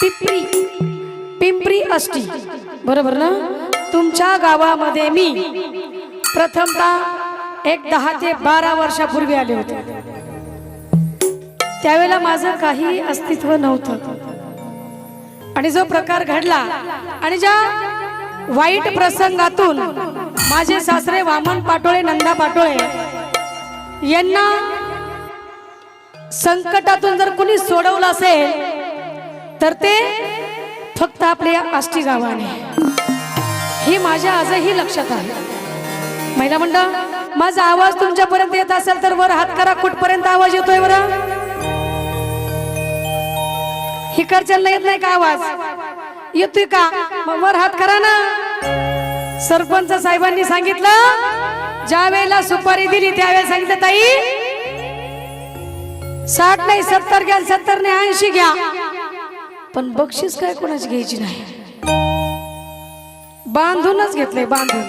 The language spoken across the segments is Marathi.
पिंपरी पिंपरी अष्टी. बरोबर ना? तुमच्या गावामध्ये मी प्रथमतः एक दहा ते बारा वर्षापूर्वी आले होते. त्यावेळेला माझं काही अस्तित्व नव्हतं. आणि जो प्रकार घडला आणि ज्या वाईट प्रसंगातून माझे सासरे वामन पाटोळे नंदा पाटोळे यांना संकटातून जर कुणी सोडवलं असेल तर ते फक्त आपल्या आष्टी गावाने. ही माझ्या आजही लक्षात आलं महिला मंडळ माझा आवाज तुमच्यापर्यंत येत असेल तर वर हात करा कुठपर्यंत आवाज येतोय बरं? हिकडच्या येत नाही का आवाज? येतोय का? मग वर हात करा ना. सरपंच साहेबांनी सांगितलं ज्या वेळेला सुपारी दिली त्यावेळेला सांगितलं ताई साठ नाही सत्तर घ्या सत्तर नाही ऐंशी घ्या. पण बक्षीस काय कोणाची घ्यायची नाही? बांधूनच घेतले बांधून.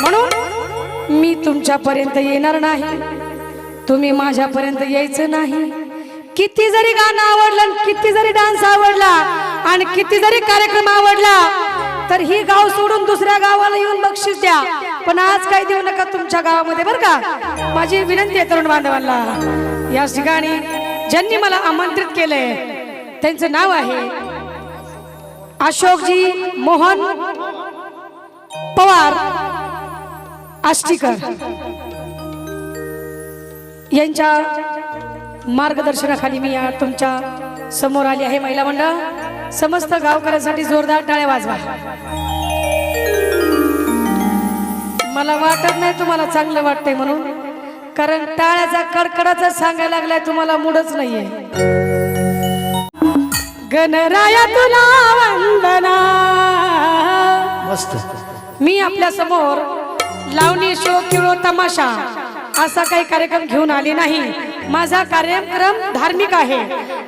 म्हणून मी तुमच्यापर्यंत येणार नाही. तुम्ही माझ्यापर्यंत यायचं नाही. किती जरी गाणं आवडलं आणि किती जरी डान्स आवडला आणि किती जरी कार्यक्रम आवडला तर ही गाव सोडून दुसऱ्या गावाला येऊन बक्षीस द्या. पण आज काय देऊ नका तुमच्या गावामध्ये बरं का? माझी विनंती आहे तरुण बांधवांना. या ठिकाणी ज्यांनी मला आमंत्रित केलंय त्यांचं नाव आहे अशोकजी मोहन पवार आष्टीकर. यांच्या मार्गदर्शनाखाली मी या तुमच्यासमोर आली आहे महिला मंडळ. समस्त गावकऱ्यांसाठी जोरदार टाळ्या वाजवा. मला वाटत नाही तुम्हाला चांगलं वाटतंय म्हणून. कारण टाळ्याचा कडकडाचा सांगायला लागलाय तुम्हाला मूडच नाहीये. गणराया तुला वंदना. मस्त. मी आपल्यासमोर लावणी शो किंवा तमाशा असा काही कार्यक्रम घेऊन आले नाही. माझा कार्यक्रम धार्मिक आहे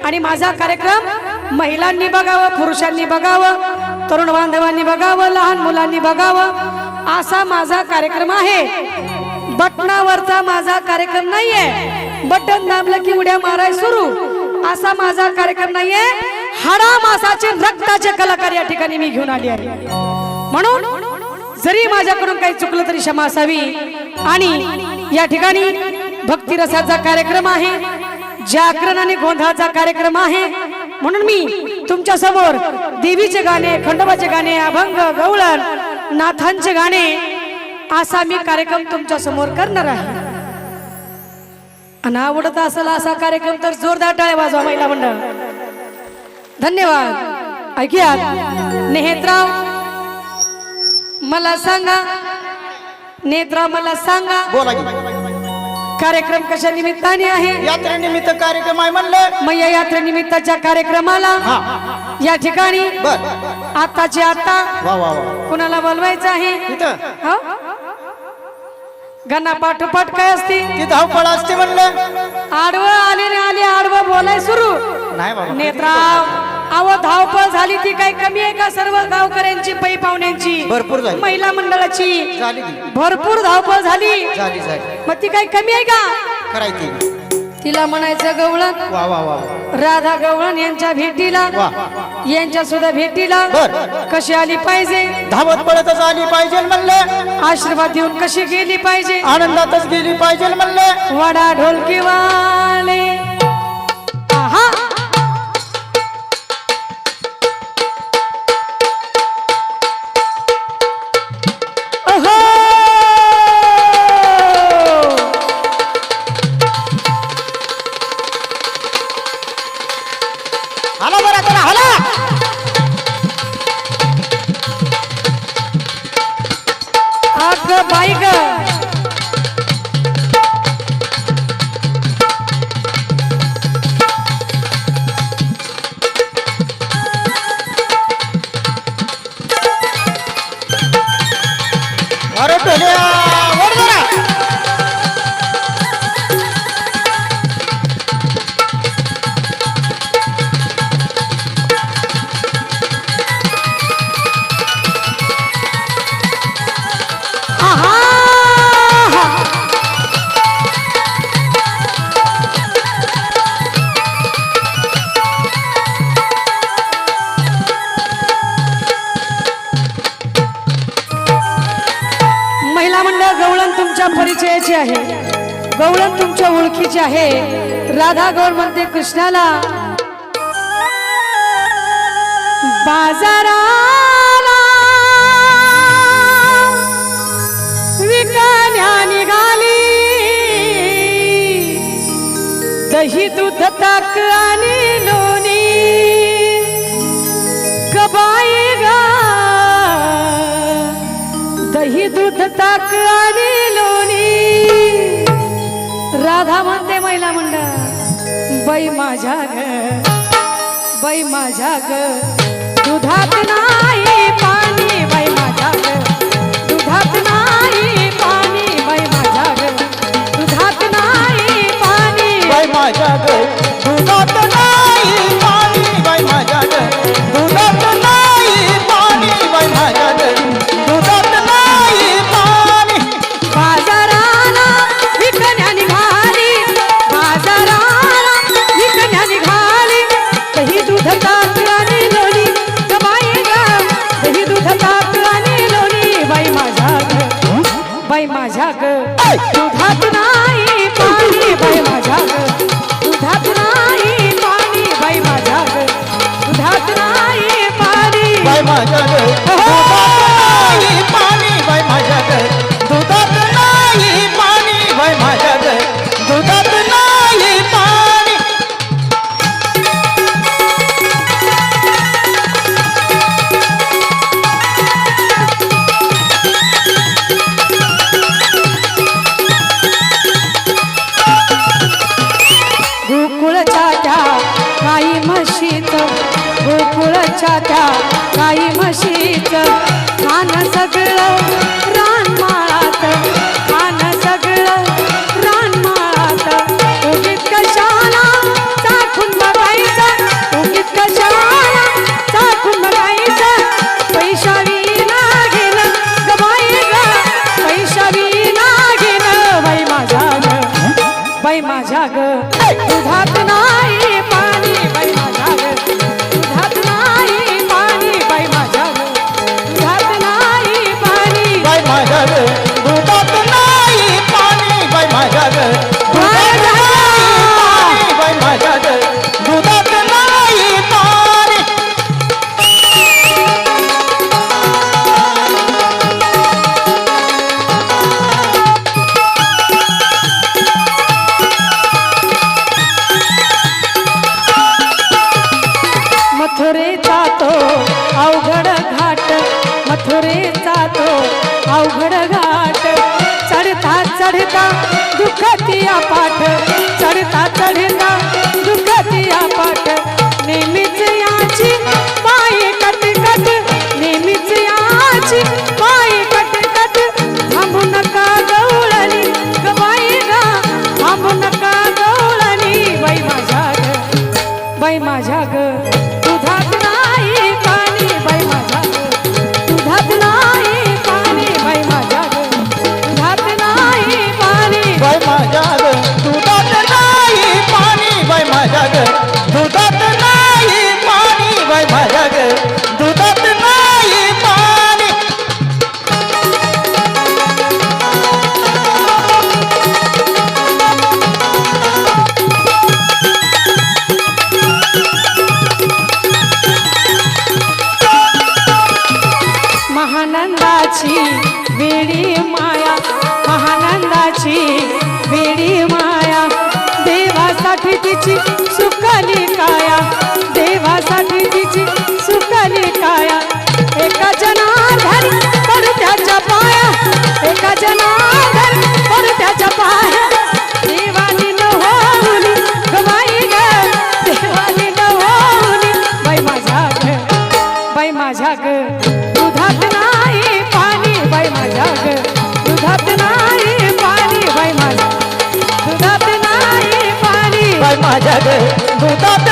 आणि माझा कार्यक्रम महिलांनी बघावं पुरुषांनी बघावं तरुण बांधवांनी बघावं लहान मुलांनी बघावं असा माझा कार्यक्रम आहे. बटनावरचा माझा कार्यक्रम नाहीये. बटन दाबलं की उड्या माराय सुरू. असा माझा कार्यक्रम नाहीये. हाडा मासाचे रक्ताचे कलाकार या ठिकाणी मी घेऊन आली आहे. म्हणून जरी माझ्याकडून काही चुकलं तरी क्षमा असावी. आणि या ठिकाणी भक्तिरसाचा कार्यक्रम आहे. जागरण आणि गोंधळाचा कार्यक्रम आहे. म्हणून मी तुमच्यासमोर देवीचे गाणे खंडोबाचे गाणे अभंग गवळण नाथांचे गाणे असा मी कार्यक्रम तुमच्यासमोर करणार आहे. आणि आवडत असेल असा कार्यक्रम तर जोरदार टाळ्या वाजवा महिला मंडळ. धन्यवाद. ऐकूया नेहेत्राव मला सांगा. नेत्राव मला सांगा. बोला कार्यक्रम कशा निमित्ताने आहे? यात्रेनिमित्त कार्यक्रम आहे म्हणलं. मग या यात्रेनिमित्ताच्या कार्यक्रमाला? या ठिकाणी? आताचे आता? कुणाला बोलवायचं आहे? हा? गणा पाठोपाठ काय असते? ती धावपळ असते म्हणलं. आडवं आले आले आडवं बोलाय सुरू. नाही बाबा नेत्राव धावपळ झाली ती काही कमी आहे का सर्व गावकऱ्यांची पै पाहुण्यांची? भरपूर झाली. महिला मंडळाची. झाली की. भरपूर धावपळ झाली. झाली झाली. मग ती काही कमी आहे का? करायची तिला म्हणायचं गवळण. वा वा वा. राधा गवळण यांच्या भेटीला. वा. यांच्या सुद्धा भेटीला बर. कशी आली पाहिजे? धावत पळतच आली पाहिजे म्हणलं. आशीर्वाद देऊन कशी गेली पाहिजे? आनंदातच गेली पाहिजे म्हणलं. वडा ढोलकी वाले. आहा. गवळण तुमच्या ओळखीची आहे. राधा गौर म्हणते कृष्णाला बाजारा विकाल्या निघाली. दही दूध ताक आणि लोणी कबाई गा. दही दूध ताक आणि लो राधा म्हणते महिला मंडळ बाई माझ्या ग बाई माझ्या ग दुधात नाही पा মায়া गाई म्हशीच मान सगळं मोरेचा तो अवघड घाट. चढता चढता दुखतिया पाठ. चढता चढता রে দুদাতে